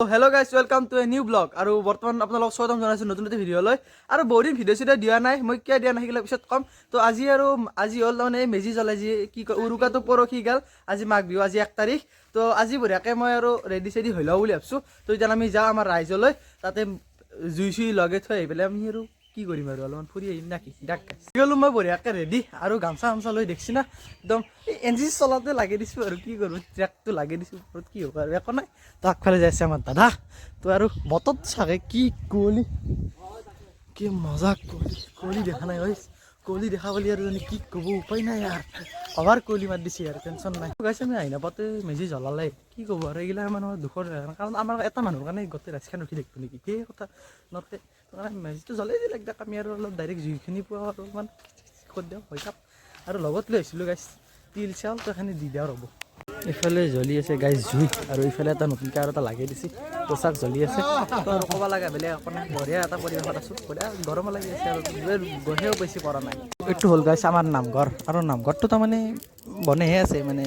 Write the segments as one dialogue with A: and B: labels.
A: Hello' guys welcome to a new blog আৰু বৰ্তমান আপোনালোকক স্বাগতম জনাইছোঁ নতুন নতুন ভিডিঅ'লৈ। আৰু বহুদিন ভিডিঅ' চিডিঅ' দিয়া নাই, মই কিয় দিয়া নাই পিছত ক'ম। তো আজি আৰু, আজি হ'ল তাৰমানে মেজি জ্বলাই যি কি কয়, উৰুকাটো পৰহি গ'ল, আজি মাঘ বিহু, আজি এক তাৰিখ। তো আজি বঢ়িয়াকৈ মই আৰু ৰেডি চেডি হৈ লওঁ বুলি ভাবিছোঁ। তো এতিয়া আমি যাওঁ আমাৰ ৰাইজলৈ, তাতে জুই চুই লগাই থৈ আহি পেলাই আমি আৰু কি কৰিম আৰু? অলপমান ফুৰি আহিম নাকি? ডাক হ'লো মই বঢ়িয়াকৈ ৰেডি আৰু গামচা চামচা লৈ দেখছি না। একদম এন জি চলাতে লাগি দিছোঁ আৰু। কি কৰোঁ? ট্ৰেকটো লাগি দিছোঁ। ওপৰত কি হ'ব আৰু? একো নাই। তো আগফালে যাইছে আমাৰ দাদা। তো আৰু বতৰত চাগে কি কুঁৱলী? কি মজা কুঁৱলী। কুঁৱলী দেখা নাই, ঐ। কুঁৱলী দেখা বুলি আৰু জানি কি ক'ব? উপায় নাই আৰু। অভাৰ কুঁৱলী মাত দিছে আৰু টেনশ্যন নাই। গাইছে আমি আহি নাপাওঁতে মেজি জ্বলালে। কি ক'ব আৰু? এইগিলা মানুহৰ দুখৰ কাৰণ। আমাৰ এটা মানুহৰ কাৰণে গোটেই ৰাজখান ৰখি থাকিব নেকি? সেই কথা? তাৰমানে মেজিটো জ্বলাই দিলে একদম আমি আৰু অলপ ডাইৰেক্ট জুইখিনি পোৱা অলপমান কৰি দিওঁ, হৈ থাক আৰু লগত লৈ আহিছিলোঁ গাইছ তিল চাউল তো এখানি দি দিয়া ৰ'ব ইফালে জ্বলি আছে গাইজ জুই। আৰু ইফালে এটা নতুনকৈ আৰু এটা লাগি দিছে, পোচাক জ্বলি আছে। তো আৰু ক'ব লগা, বেলেগ নাই। বঢ়িয়া এটা পৰিৱেশত আছোঁ। বঢ়িয়া, গৰমো লাগি আছে আৰু গঢ়েও বেছি পৰা নাই। এইটো হ'ল গাইছ আমাৰ নামঘৰ। আৰু নামঘৰটো তাৰমানে বনাইহে আছে মানে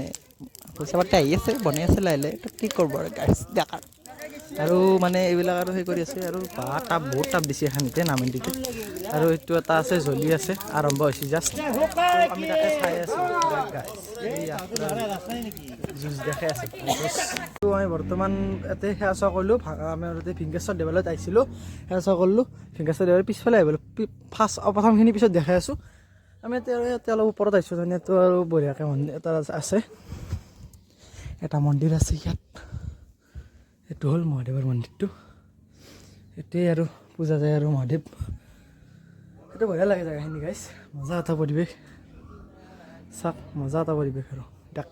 A: পইচা পাতি আহি আছে, বনাই আছে লাহে লাহে। কি কৰিব আৰু গাইছ দেখা আৰু মানে এইবিলাক আৰু সেই কৰি আছে, আৰু বা টাপ বহুত টাপ দিছে এখানিতে নামেণ্টিতে আৰু এইটো এটা আছে, জ্বলি আছে, আৰম্ভ হৈছে জাষ্ট আমি তাকে চাই আছোঁ যুঁজ দেখাই আছে আমি বৰ্তমান ইয়াতে সেৱা চোৱা কৰিলোঁ আমি ইয়াতে ভিংকেশ্বৰ দেৱালয়ত আহিছিলোঁ সেৱা চোৱা কৰিলোঁ ভিংকেশ্বৰ দেৱালয় পিছফালে আহিলোঁ ফাৰ্ষ্ট প্ৰথমখিনি পিছত দেখাই আছোঁ। আমি এতিয়া আৰু ইয়াতে অলপ ওপৰত আহিছোঁ ইয়াতো আৰু বঢ়িয়াকৈ মন্দিৰ এটা আছে। এটা মন্দিৰ আছে ইয়াত। এইটো হ'ল মহাদেৱৰ মন্দিৰটো। এইটোৱেই আৰু পূজা যায় আৰু মহাদেৱ। এইটো বঢ়িয়া লাগে জেগাখিনি গাইছ মজা এটা পৰিৱেশ। চাওক, মজা এটা পৰিৱেশ আৰু। তাক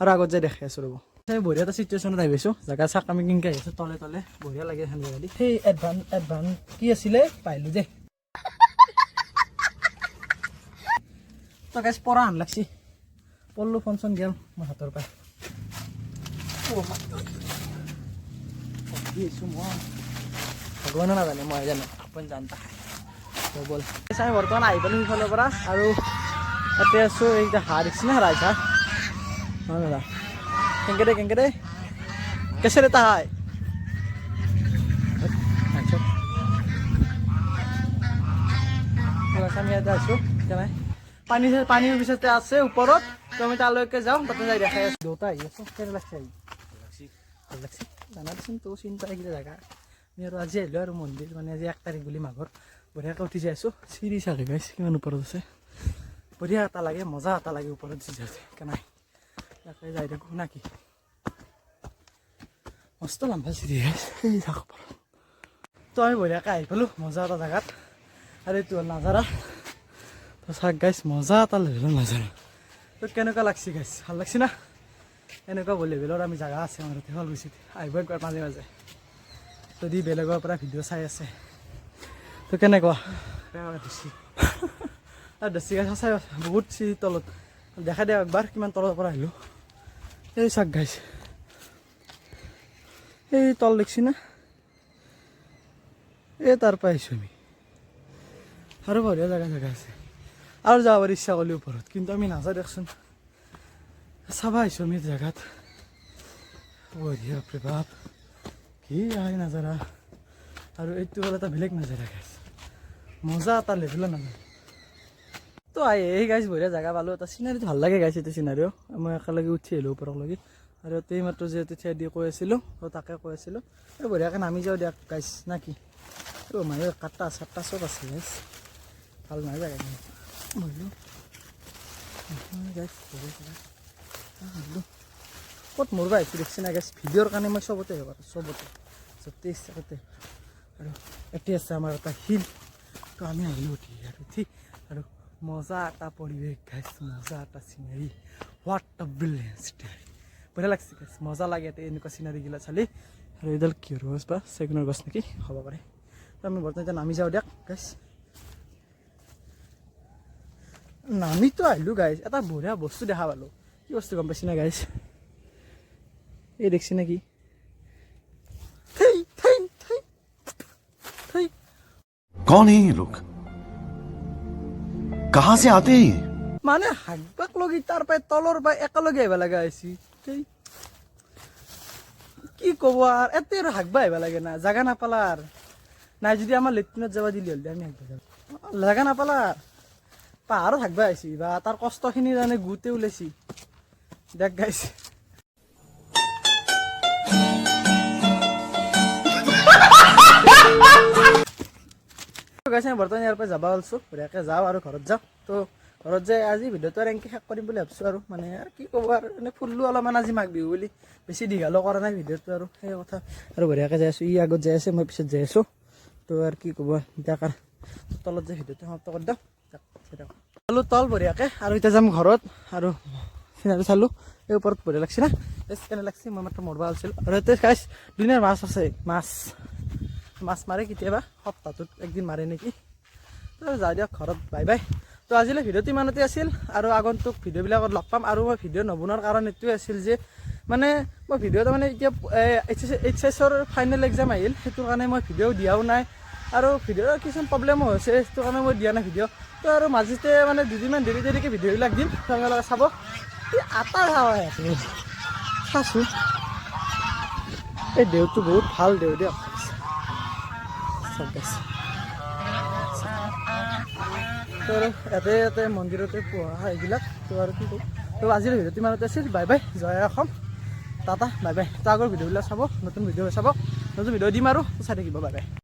A: আৰু আগত যাই দেখাই আছোঁ, ৰ'ব। সেই বঢ়িয়া এটা চিটুৱেশ্যনত আহি পাইছোঁ। জেগা চাওক, আমি কেনেকৈ আহিছোঁ তলে তলে বঢ়িয়া লাগে এখন জেগা দি সেই এডভান্স এডভান্স কি আছিলে? পাইলোঁ দেই তো গাইছ পৰা আন লাগছি। পল্লো ফোন চোন গেল মোৰ হাতৰ পৰা। দিছোঁ মই ভগৱানে নাজানে মই জানো আপুনি জানতা বল আমি বৰ্তমান আহি পালোঁ সিফালৰ পৰা আৰু ইয়াতে আছোঁ এইকেইটা হাঁহ দেখিছে না ৰাইজ হাঁহ হয় দাদা কেংকে দে কেংকে দে কেছে দেতা হাই আচ্ছা আমি ইয়াতে আছোঁ কেনে পানী পানীৰ পিছতে আছে ওপৰত তো আমি তালৈকে যাওঁ তাতে যাই দেখাই আছোঁ দেউতা আহি আছোঁ কেনে লাগছে আহি ভালো লাগছে জানা দেচোন তো চিন্তা এইকেইটা জেগা আমি আৰু আজি আহিলোঁ আৰু মন্দিৰ মানে আজি এক তাৰিখ বুলি মাঘৰ। বঢ়িয়াকৈ উঠি যাই আছোঁ চিৰি চাগে গাইছ, কিমান ওপৰত আছে। বঢ়িয়া এটা লাগে, মজা এটা লাগে ওপৰত যি যাওঁতে কেনাই তাকে যাই থাকোঁ না কি মস্ত লম্বা চিৰি গাইছ সেই থাক ওপৰত। তো আমি বঢ়িয়াকৈ আহি পালোঁ, মজা এটা জেগাত। আৰু এইটো হ'ল নাজাৰা। তো চাক, গাইছ, মজা এটা লেভেলৰ নাজাৰা। তো কেনেকুৱা লাগছি, গাইছ? ভালো লাগছি না? এনেকুৱা লেভেলৰ আমি জেগা আছে আমাৰ শুৱালকুছিত আহিব একবাৰ মাজে মাজে। যদি বেলেগৰ পৰা ভিডিঅ' চাই আছে। তো কেনেকুৱা? আৰু বেছি। গাছ চাই বহুত চিৰি তলত। দেখাই দিয়া একবাৰ কিমান তলৰ পৰা আহিলোঁ। এই চাক গাইছে। এই তল দেখছি না? এই তাৰ পৰা আহিছোঁ আমি। আৰু বঢ়িয়া জেগা জেগা আছে। আৰু যাব ইচ্ছা কৰিলোঁ ওপৰত কিন্তু আমি নাযাওঁ দিয়কচোন আমি জেগাত। বঢ়িয়া বাপৰে বাপ, কি আহে নাজাৰা আৰু এইটো হ'ল এটা বেলেগ নাজাৰা গাইছ মজা এটা লেভেলৰ নাজাৰা তো আহি এই গাইছ বঢ়িয়া জেগা পালোঁ। এটা চিনাৰীটো ভালো লাগে গাইছ এইটো চিনাৰীও মই একেলগে উঠি আহিলোঁ ওপৰলৈকে আৰু ইয়াতে মাত্ৰ যিহেতু থিয়া দি কৈ আছিলোঁ তো তাকে কৈ আছিলোঁ। এই বঢ়িয়াকৈ নামি যাওঁ দিয়ক গাইছ না কি তো মানুহ কাটা, চাটা চব আছে গাইছ ভালো নাই বহিলোঁ গাইছ বঢ়িয়া জেগা। বহিলোঁ ক'ত মৰব আহিছোঁ দেখছি না গেছ ভিডিঅ'ৰ কাৰণে মই চবতে পাৰোঁ চবতে, য'তে ইচ্ছা ত'তে। আৰু এতিয়া আছে আমাৰ এটা শিল, তো আমি আহিলোঁ উঠি, আৰু উঠি, আৰু মজা এটা পৰিৱেশ গাইছ মজা এটা চিনাৰী হোৱাট আ ব্ৰিলিয়েণ্ট চিনাৰী বঢ়িয়া লাগছে গাইছ মজা লাগে ইয়াতে, এনেকুৱা চিনাৰীগিলা চালি। আৰু এইডাল কিহৰ গছ বা, চেগুনৰ গছ নেকি? হ'ব পাৰে। তো আমি বৰ্তমান এতিয়া নামি যাওঁ দিয়ক গাইছ নামিতো আহিলোঁ গাইছ এটা বঢ়িয়া বস্তু দেখা পালোঁ। কি বস্তু গম পাইছি না গাইছ এই দেখছি নাকি থেই থেই থেই থেই
B: कौन है ये लोग कहां से आते हैं ये
A: মানে হাগবাক লগি তাৰ পৰা তলৰ পৰা একেলগে আহিব লগা হৈছি থেই কি কি ক'ব আৰু এতে আৰু হাগবা আহিব লাগে না জাগা নাপালা আৰু নাই যদি আমাৰ লেট্ৰিনত যাব দিলি হ'লে আমি হাগবা যাম জাগা নাপালা পাহাৰত হাগবা আহিছি বা তাৰ কষ্টখিনি জানে গোটে ওলাইছি দেখ গাইছে গাইছে বৰ্তমান ইয়াৰ পৰা যাব ওলছোঁ বঢ়িয়াকৈ যাওঁ আৰু ঘৰত যাওঁ। তো ঘৰত যাই আজি ভিডিঅ'টো আৰু এনেকৈ শেষ কৰিম বুলি ভাবিছোঁ আৰু। মানে আৰু কি ক'ব আৰু এনে ফুললোঁ অলপমান আজি মাঘ বিহু বুলি বেছি দীঘলো কৰা নাই ভিডিঅ'টো আৰু, সেই কথা। আৰু বঢ়িয়াকৈ যাই আছোঁ। ই আগত যাই আছে, মই পিছত যাই আছোঁ। তো আৰু কি ক'ব এতিয়া কাৰ তলত যাই ভিডিঅ'টো সমাপ্ত কৰি দিওঁ। তল বঢ়িয়াকৈ। আৰু এতিয়া যাম ঘৰত। আৰু চিনাৰি চালোঁ, এই ওপৰত বঢ়িয়া লাগছে না। কেনে লাগছে, মই মাত্ৰ মৰবা আছিলোঁ আৰু এতিয়া গাইছ ধুনীয়াৰ মাছ আছে, মাছ। মাছ মাৰে কেতিয়াবা, সপ্তাহটোত একদিন মাৰে নেকি? তো যাওঁ দিয়ক, ঘৰত বাই বাই তো আজিলৈ ভিডিঅ'টো ইমানতে আছিল, আৰু আগন্তুক ভিডিঅ'বিলাকত লগ পাম, আৰু মই ভিডিঅ' নবনোৱাৰ কাৰণ এইটোৱে আছিল যে মানে মই ভিডিঅ' তাৰমানে এতিয়া এইচ এছৰ ফাইনেল এক্সাম আহিল সেইটো কাৰণে মই ভিডিঅ' দিয়াও নাই। আৰু ভিডিঅ'ৰ কিছুমান প্ৰব্লেমো হৈছে, সেইটো কাৰণে মই দিয়া নাই ভিডিঅ' তো আৰু মাজতে মানে দুদিনমান দেৰি দেৰিকৈ ভিডিঅ'বিলাক দিম আপোনালোকে চাব। আটা খাৱা চাচোন এই দেউটো বহুত ভালো দেউ দিয়ক তো আৰু ইয়াতে ইয়াতে মন্দিৰতে পোহা এইবিলাক। তো আৰু কি কৰোঁ তো আজিৰ ভিডিঅ'টো ইমানতে আছিল। Bye bye. জয় অসম। টাটা। Bye bye. তো আগৰ ভিডিঅ'বিলাক চাব, নতুন ভিডিঅ' চাব। নতুন ভিডিঅ' দিম আৰু। চাই থাকিব। Bye bye.